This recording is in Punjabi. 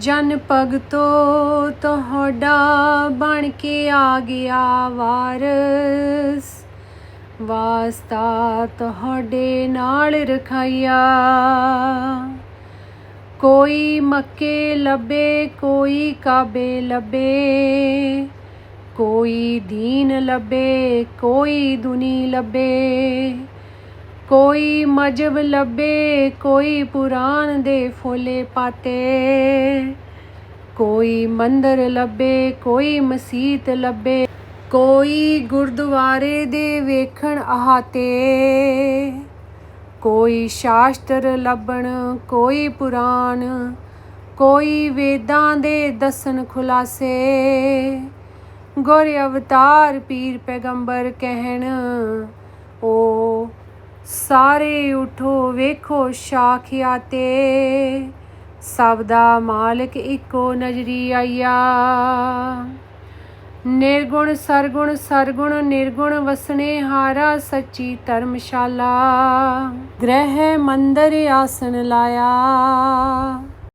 ਜਨ ਭਗਤੋ ਤੁਹਾਡਾ ਬਣ ਕੇ ਆ ਗਿਆ ਵਾਰਸ। ਵਾਸਤਾ ਤੁਹਾਡੇ ਨਾਲ ਰਖਾਇਆ ਕੋਈ ਮੱਕੇ ਲੱਭੇ, ਕੋਈ ਕਾਬੇ ਲੱਭੇ। ਕੋਈ ਦੀਨ ਲੱਭੇ, ਕੋਈ ਦੁਨੀ ਲੱਭੇ। ਕੋਈ ਮਜਬ ਲੱਭੇ, ਕੋਈ ਪੁਰਾਣ ਦੇ ਫੋਲੇ ਪਾਤੇ। ਕੋਈ ਮੰਦਰ ਲੱਭੇ, ਕੋਈ ਮਸਜਿਦ ਲੱਭੇ। ਕੋਈ ਗੁਰਦੁਆਰੇ ਦੇ ਵੇਖਣ ਆਹਾਤੇ ਕੋਈ ਸ਼ਾਸਤਰ ਲੱਭਣ, ਕੋਈ ਪੁਰਾਣ। ਕੋਈ ਵੇਦਾਂ ਦੇ ਦਸਨ ਖੁਲਾਸੇ। ਗੁਰ ਅਵਤਾਰ ਪੀਰ ਪੈਗੰਬਰ ਕਹਿਣ ਸਾਰੇ ਉਠੋ, ਵੇਖੋ ਸ਼ਾਖਿਆ ਤੇ। ਸਭ ਦਾ ਮਾਲਕ ਇੱਕੋ ਨਜ਼ਰੀ ਆਇਆ ਨਿਰਗੁਣ, ਸਰਗੁਣ ਸਰਗੁਣ, ਨਿਰਗੁਣ ਵਸਣੇ ਹਾਰਾ ਸੱਚੀ ਧਰਮਸ਼ਾਲਾ। ਗ੍ਰਹਿ ਮੰਦਰ ਆਸਨ ਲਾਇਆ।